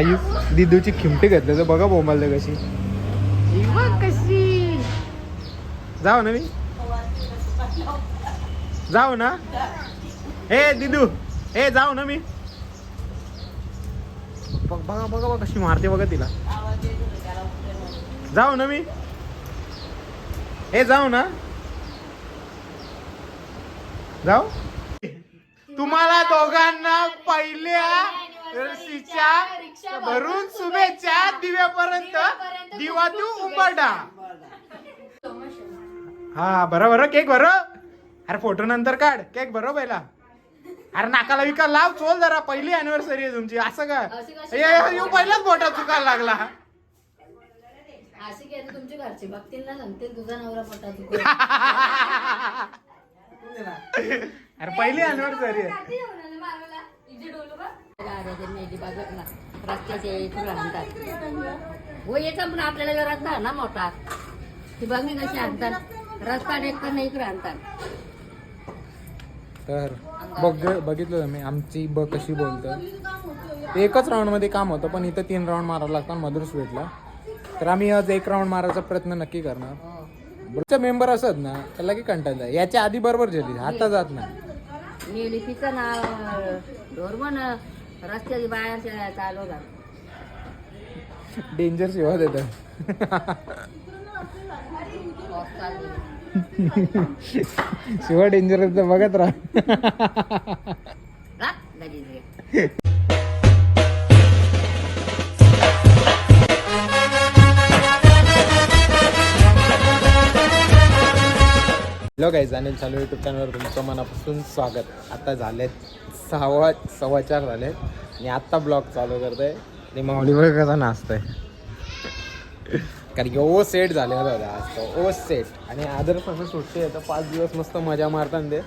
आई दिदूची खिमटी घेतली तर बघा बोंबाल कशी. कशी. जाऊ ना मी. जाऊ ना. हे दिदू. हे जाऊ ना मी. बघ बघा बघा कशी मारते बघा तिला. जाऊ ना मी. हे जाऊ ना. जाऊ. तुम्हाला दोघांना पहिल्या वर्षीच्या भरून शुभेच्छा दिव्यापर्यंत. दिवा तू उंबरडा हा बरं बरं केक बरं अरे फोटो नंतर काढ. केक बरं पहिला. अरे नाकाला विका लाव चोल जरा. पहिली अॅनिव्हर्सरी आहे तुमची. असं का अशी कशी ये- ये- ये पहिलाच फोटो चुकायला लागला. अशी की तुमची घरची. बघतील ना सांगतील तुझा नवरा पोटा तू अरे पहिली अॅनिव्हर्सरी आहे. हो येतं पण आपल्याला रस्ता ना मोठा ती बघणी कशी आणतात रस्ता डेक्कन इकडे आणतात तर बघ बघितलं मी आमची ब कशी बोलतं. एकच राऊंडमध्ये काम होतं पण इथं तीन राऊंड मारावं लागतात मधुर स्वीटला तर आम्ही आज एक राऊंड मारायचा प्रयत्न नक्की करणार. हो मेंबर असत ना त्याला की कंटाळा याच्या आधी बरोबर झाली आता जात नाही. बाहेर चालू डेंजर सेवा देतं पाऊस चालू आहे. शिवा डेंजर बघत राहा. हॅलो गाईज अनिल चालू यूट्यूब चॅनलवर तुमचं मनापासून स्वागत. आता झालेत सहावा सव्वा चार झालेत आणि आत्ता ब्लॉग चालू करतोय. आणि माऊलीवर कसा नाचतोय. कारण की ओ सेट झालेला होता आज तो ओ सेट. आणि आदर कसं सुट्टी आहे तर पाच दिवस मस्त मजा मारताना ते.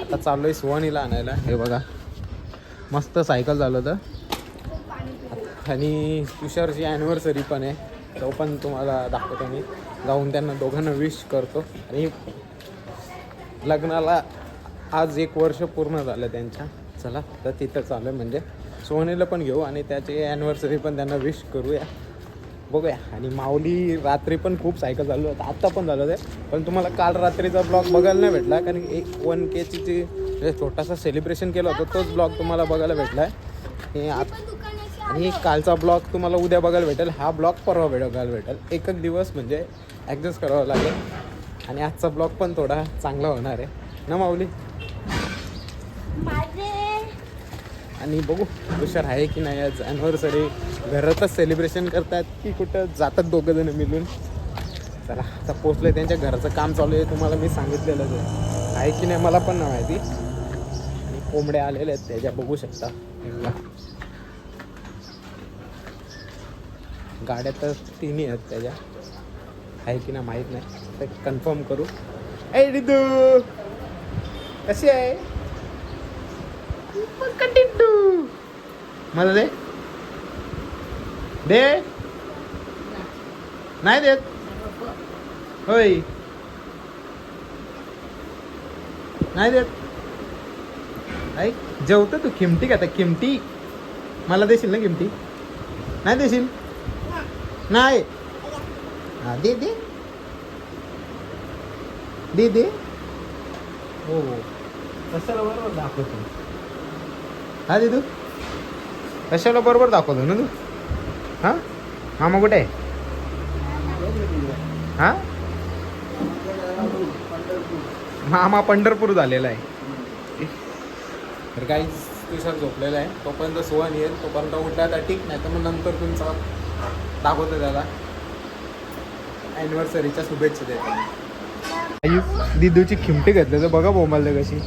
आता चाललोय सुवानीला आणायला. हे बघा. मस्त सायकल झालं होतं. आणि तुषारची ॲनिव्हर्सरी पण आहे. तो पण तुम्हाला दाखवतो मी. जाऊन त्यांना दोघांना विश करतो. आणि लग्नाला आज एक वर्ष पूर्ण झालं त्यांच्या. चला तर तिथं चालू आहे म्हणजे. सोनीला पण घेऊ आणि त्याची ॲनिव्हर्सरी पण त्यांना विश करूया. बघूया. आणि माऊली रात्री पण खूप सायकल चालू होतं. आत्ता पण झालं ते. पण तुम्हाला काल रात्रीचा ब्लॉग बघायला नाही भेटला कारण एक वन केची जी जे छोटासा सेलिब्रेशन केलं होतं तोच ब्लॉग तुम्हाला बघायला भेटला आहे. आणि आत आणि कालचा ब्लॉग तुम्हाला उद्या बघायला भेटेल. हा ब्लॉग परवा बघायला भेटेल. एक एक दिवस म्हणजे ॲडजस्ट करावं लागेल. आणि आजचा ब्लॉग पण थोडा चांगला होणार आहे. ना माऊली? आणि बघू हुशार आहे की नाही आज ॲनिव्हर्सरी घरातच सेलिब्रेशन करतात की कुठं जातात दोघं जण मिळून? चला आता पोचलोय त्यांच्या घराचं काम चालू आहे तुम्हाला मी सांगितलेलंच आहे. आहे की नाही मला पण नाही माहिती. आणि कोंबड्या आलेल्या आहेत त्याच्या बघू शकता. गाड्या तर तिन्ही आहेत त्याच्या. आहे की नाही माहीत नाही. तर कन्फर्म करू. ए रिदू! कशी आहे? कंटिन्यू मला दे. दे. नाही देत. होय. नाही देत. ऐक जेवतो तू किमटी का किमटी मला देशील ना किमटी नाही देशील? नाही. हा दे दे. दे दे. हो हो. कशाला बरोबर दाखवतो? हा दे तू. कशाला बरोबर दाखवतो ना तू? हा? मामा कुठे आहे? हा? मामा पंढरपूर झालेला आहे. तर काही तुषार झोपलेला आहे. तोपर्यंत सोहन येईल. तोपर्यंत उठला तर ठीक नाही तर मग नंतर तुमचा दाखवतो त्याला. ॲनिव्हर्सरीच्या शुभेच्छा देतो. दिदूची खिमटी घेतली तर बघा बोंबाल कशी.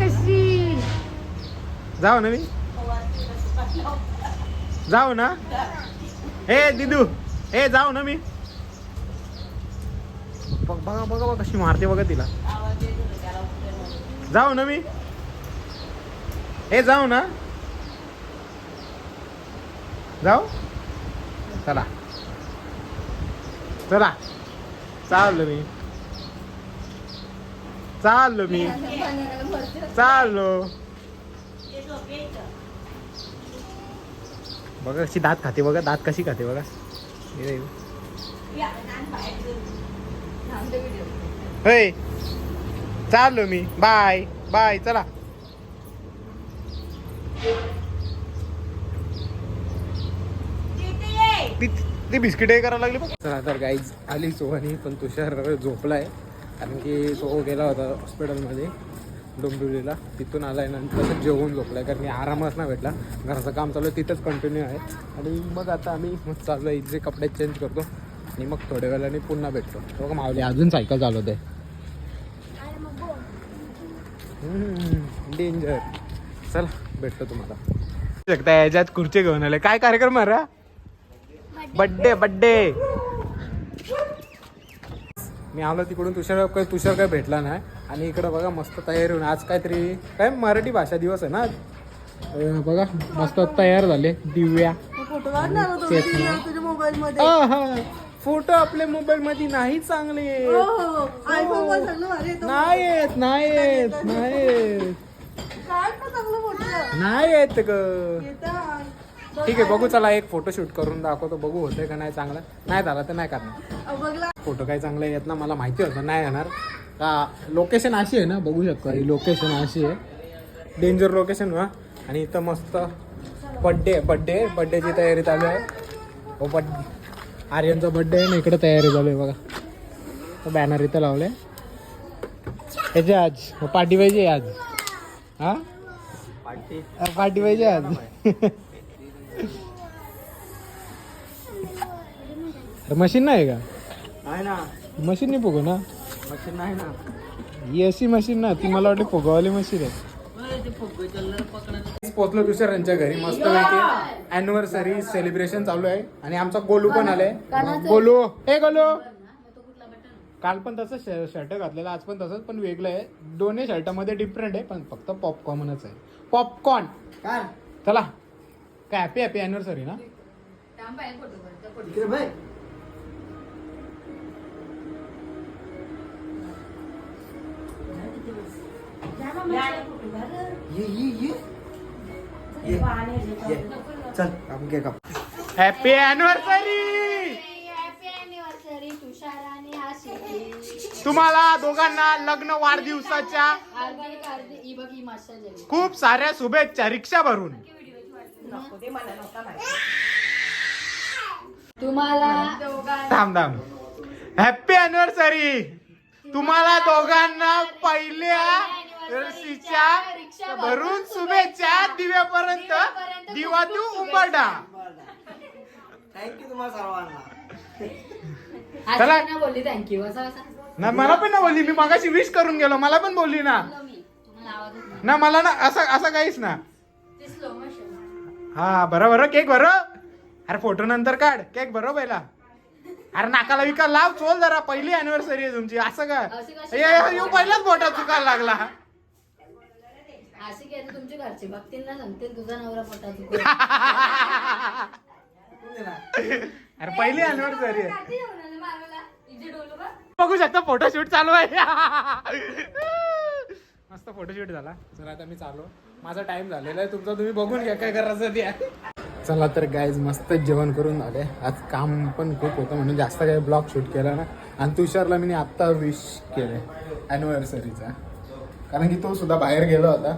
कशी. जाऊ ना मी. जाऊ ना. हे दिदू. हे जाऊ ना मी. बघ बघा बघा बघा कशी मारते बघा तिला. जाऊ ना मी. हे जाऊ ना. जाऊ. चला. चला. चाललो मी. चाललो मी. चाललो. बघा कशी दात खाते बघा दात कशी खाते बघा. हे होय. चाललो मी. बाय. बाय. चला. ती ती बिस्किट हे करायला लागली चला तर गाईज आली सोहानी पण तुषार झोपलाय. कारण की तो गेला होता हॉस्पिटलमध्ये डोंबिवलीला. तिथून आलाय नंतर जेवून झोपलाय. कारण की आरामच नाही भेटला. घराचं काम चालू आहे तिथंच कंटिन्यू आहे. आणि मग आता आम्ही मग चाललो इथे कपडे चेंज करतो. आणि मग थोड्या वेळाने पुन्हा भेटतो. तो का मावली अजून सायकल चालवते डेंजर चला भेटतो तुम्हाला. शकता याच्यात खुर्ची घेऊन आले. काय कार्यक्रम आहे रे? बड्डे बड्डे मी आलो तिकडून. तुषार काय तुषार काय भेटला नाही. आणि इकडं बघा मस्त तयारी होऊन. आज काहीतरी काय मराठी भाषा दिवस आहे ना आज? बघा मस्त तयार झाले. दिव्या फोटो आपल्या मोबाईल मध्ये नाही चांगले हो हो. नाही येत नाही येत नाही येत. नाही येत ग. ठीक आहे बघू चला एक फोटो शूट करून दाखवतो बघू होतंय का नाही चांगलं. नाही झाला तर नाही करणार. बघला. फोटो काही चांगले येत ना मला माहिती होतं नाही येणार. का लोकेशन अशी आहे ना बघू शकता ही लोकेशन अशी आहे. डेंजर लोकेशन वा. आणि इथं मस्त बड्डे बड्डे बड्डेची तयारी चालू आहे. हो बड्डे आर्यनचा बड्डे आहे ना इकडे तयारी चालू आहे बघा. तो बॅनर इथं लावले ह्याचे आज हो, पार्टी पाहिजे आज. हा? पार्टी. पार्टी पाहिजे आज. मशीन नाही का? नाही ना. मशीन नाही फुगू ना? मशीन नाही ना. ही अशी मशीन ना ती मला वाटते फुगवाली मशीन आहे. पोचलो दुसऱ्यांच्या घरी मस्त पैकी. अॅनिव्हर्सरी सेलिब्रेशन चालू आहे. आणि आमचा गोलू पण आलाय. गोलू. हे गोलू. काल पण तसंच शर्ट घातलेला आज पण तसंच पण वेगळं आहे. दोन्ही शर्टामध्ये डिफरंट आहे पण फक्त पॉपकॉर्नच आहे. पॉपकॉर्न काय? चला. काय हॅपी हॅपी अॅनिव्हर्सरी ना इकडे बाय ये ये ये ये ये. चल आपण केक काप हॅपी अॅनिव्हर्सरी तुम्हाला दोघांना लग्न वाढदिवसाच्या हार्दिक हार्दिक ही बघ ही खूप साऱ्या शुभेच्छा रिक्षा भरून तुम्हाला थांब थांब. हॅपी अॅनिव्हर्सरी तुम्हाला दोघांना पहिल्या वर्षीच्या भरून शुभेच्छा दिव्यापर्यंत दिवा तू उंबरडा थँक्यू तुम्हाला सर्वांना. चला. बोलली थँक्यू ना मला पण ना बोलली. मी मागाशी विश करून गेलो. मला पण बोलली ना. ना मला ना असं असं काहीच ना. ते हा बरं बरं केक बरं अरे फोटो नंतर काढ. केक बरं पहिला. अरे नाकाला विका. लाव चोल जरा. पहिली अॅनिव्हर्सरी आहे तुमची. असं का अशी कशी? ये- ये- यो पहिलाच फोटो चुकायला लागला. घरचे. तुझा नवरा? अरे पहिली अॅनिव्हर्सरी आहे. बघू. शकता फोटोशूट चालू आहे. मस्त फोटोशूट झाला. चला आता मी चालू. माझा टाइम झालेला आहे तुमचा तुम्ही बघून घ्या काय करायचं ते. चला तर गाईज मस्त जेवण करून आले आज काम पण खूप होतं म्हणून जास्त काही ब्लॉग शूट केला ना. आणि तुषारला मी आत्ता विश केलं. ॲनिव्हर्सरीचा कारण की तो सुद्धा बाहेर गेला होता.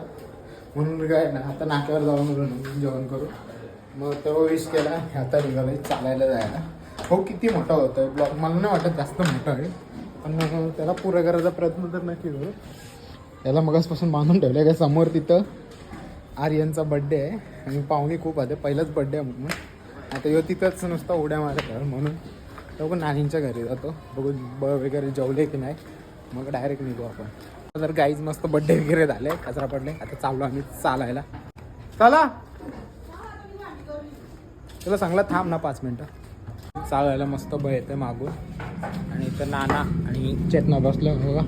म्हणून काय ना आता नाक्यावर जाऊन म्हणून जेवण करू. मग तो विश केला आता निघाला चालायला जायला. हो किती मोठा होतोय ब्लॉग मला नाही वाटत जास्त मोठा आहे. पण मग त्याला पुरा करायचा प्रयत्न तर नक्की करू. त्याला मगासपासून बांधून ठेवलं काय समोर तिथं? आर्यनचा बड्डे आहे आणि पाहुणे खूप आले. पहिलाच बड्डे आहे म्हणून. आता यो तिथंच नुसता उड्या मारत आहे म्हणून. तो पण नानींच्या घरी जातो. बघू ब वगैरे जेवले की नाही. मग डायरेक्ट निघू आपण. तर गाईज मस्त बड्डे वगैरे झाले. कचरा पडले. आता चाललो आम्ही चालायला. चला. तुला चांगला थांब ना पाच मिनटं. चालायला मस्त ब येते मागून. आणि इथं नाना आणि चेतना बसलं. बघा.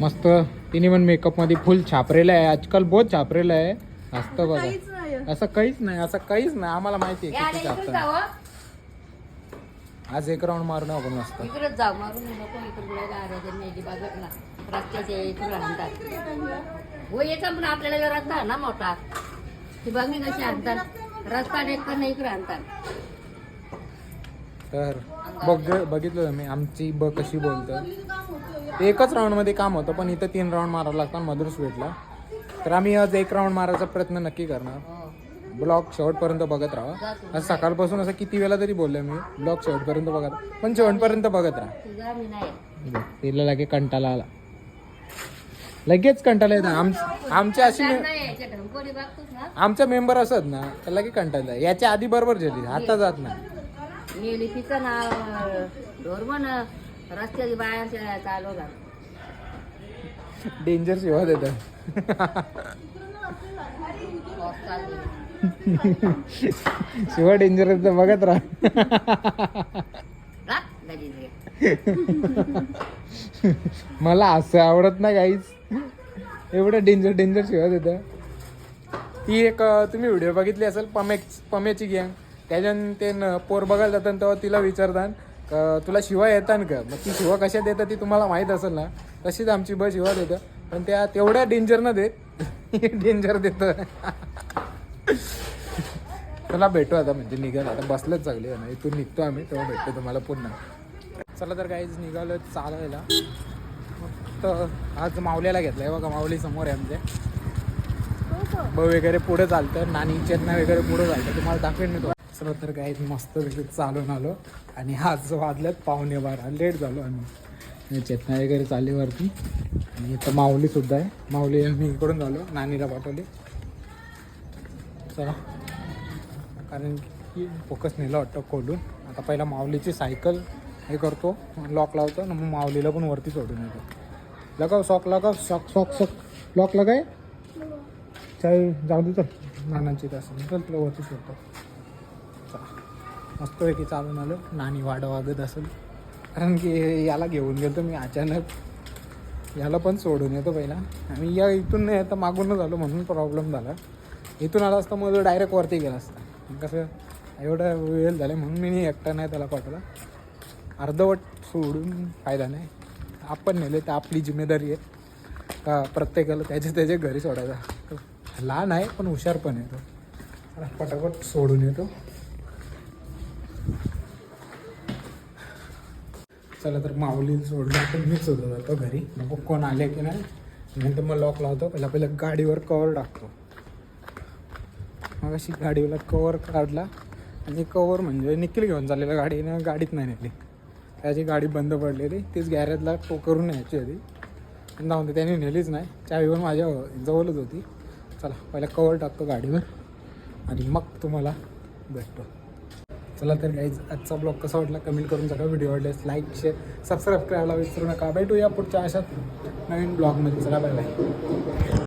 मस्त तिने पण मेकअपमध्ये फुल छापरेलं आहे. आजकाल बहुत छापरेलं आहे. असतं बघा. नाही. असं काहीच नाही. असं काहीच नाही. आम्हाला माहिती आहे किती छापतं आज एक राऊंड मारून आपण मस्त. इकडेच जाऊ मारून नको. इकडे आराधन नेली बाजूला. रस्त्याचे इकडे आणतात हो याचा पण आपल्याला रस्ता ना मोठा. ती बघ मी कशी आणतात. रस्ता डेक्कन इकडे आणतात. तर बघ बघितलं मी आमची ब कशी बोलतं एकच राऊंडमध्ये काम होतं पण इथं तीन राऊंड मारावं लागतात मधुर स्वीटला तर आम्ही आज एक राऊंड मारायचा प्रयत्न नक्की करणार. ब्लॉग शेवटपर्यंत बघत राहा. आज सकाळपासून असं किती वेळा तरी बोललो मी ब्लॉग शेवटपर्यंत बघत राहा. पण शेवटपर्यंत बघत राहा. तिला लगे कंटाळा आला. लगेच कंटाळा येतं. आम आमच्या अशी आमच्या मेंबर असत ना तर लगे कंटाळा याच्या आधी बरोबर झाली आता जात नाही. चालवला डेंजर देतात. पाऊस चालू. शिवा डेंजर तर बघत राहा. मला असं आवडत नाही काहीच. एवढं डेंजर डेंजर शिवा देतं ती एक तुम्ही व्हिडिओ बघितली असेल पमेक पमेची गँग त्याच्यानं ते न- पोर बघायला जातात तेव्हा तिला विचारतात तुला शिवा येतात का? मग ती शिवा कशा देतात ती तुम्हाला माहीत असेल ना. तशीच आमची बस शिवा देतं. पण त्या तेवढ्या डेंजर न देत. डेंजर देतं. चला भेटू आता. म्हणजे निघाल. आता बसलंच चांगली आहे ना. इथून निघतो आम्ही. तेव्हा भेटतो तुम्हाला पुन्हा. चला तर काहीच निघालो चालायला. तर आज माऊलीला घेतलंय बघा. माऊली समोर आहे आमच्या. ब वगैरे पुढे चालतं. नानी चेतना वगैरे पुढे चालतं. तुम्हाला दाखवेन मी तो चला तर काहीच मस्त चालून आलो. आणि आज वाजल्यात पावणे बारा. लेट झालो आम्ही. आणि चेतना वगैरे चालली वरती. आणि इथं माऊली सुद्धा आहे. माऊली मी इकडून झालो. नानीला पाठवली. चला. कारण की फोकस नेलं वाटतं खोलून. आता पहिला माऊलीची सायकल हे करतो. लॉक लावतो. आणि मग माऊलीला पण वरती सोडून येतो. लगाव सॉक लगाव. सॉक सॉक सॉक लॉक लगाय? चाल जाऊ दे चल. नानांची तास चल तुला वरती सोडतो. मस्तपैकी चालून आलो. नानी वाडं वागत असेल. कारण की याला घेऊन गेलो मी अचानक. याला पण सोडून येतो पहिला. आणि या इथून नाही आता मागूनच आलो म्हणून प्रॉब्लेम झाला. इथून आला असता मग डायरेक्ट वरती गेला असता. कसं एवढा वेळ झाला म्हणून मी एकटा नाही त्याला पाठवला. अर्धवट सोडून फायदा नाही. आपण नेले तर आपली जिम्मेदारी आहे. का प्रत्येकाला त्याच्या त्याच्या घरी सोडायचा. लहान आहे पण हुशार पण येतो पटापट सोडून येतो. चला तर माऊली सोडलं तर मीच होतो जातो घरी. मग कोण आले की नाही? नंतर मग लॉक लावतो. पहिला पहिला गाडीवर कवर टाकतो. मग अशी गाडीला कवर काढला. आणि कवर म्हणजे निखिल घेऊन चाललेला गाडीनं गाडीत नाही नेली. त्याची गाडी बंद पडलेली तीच गॅरेजला तो करून न्यायची होती. पण जाऊन दे त्याने नेलीच नाही. चावीवर माझ्या जवळच होती. चला पहिला कवर टाकतो गाडीवर. आणि मग तुम्हाला भेटतो. चला तर गाईज आजचा ब्लॉग कसा वाटला कमेंट करून सगळं व्हिडिओ आवडल्यास लाईक शेअर सबस्क्राईब करायला विसरू नका. भेटूया पुढच्या अशात नवीन ब्लॉगमध्ये चला बाय बाय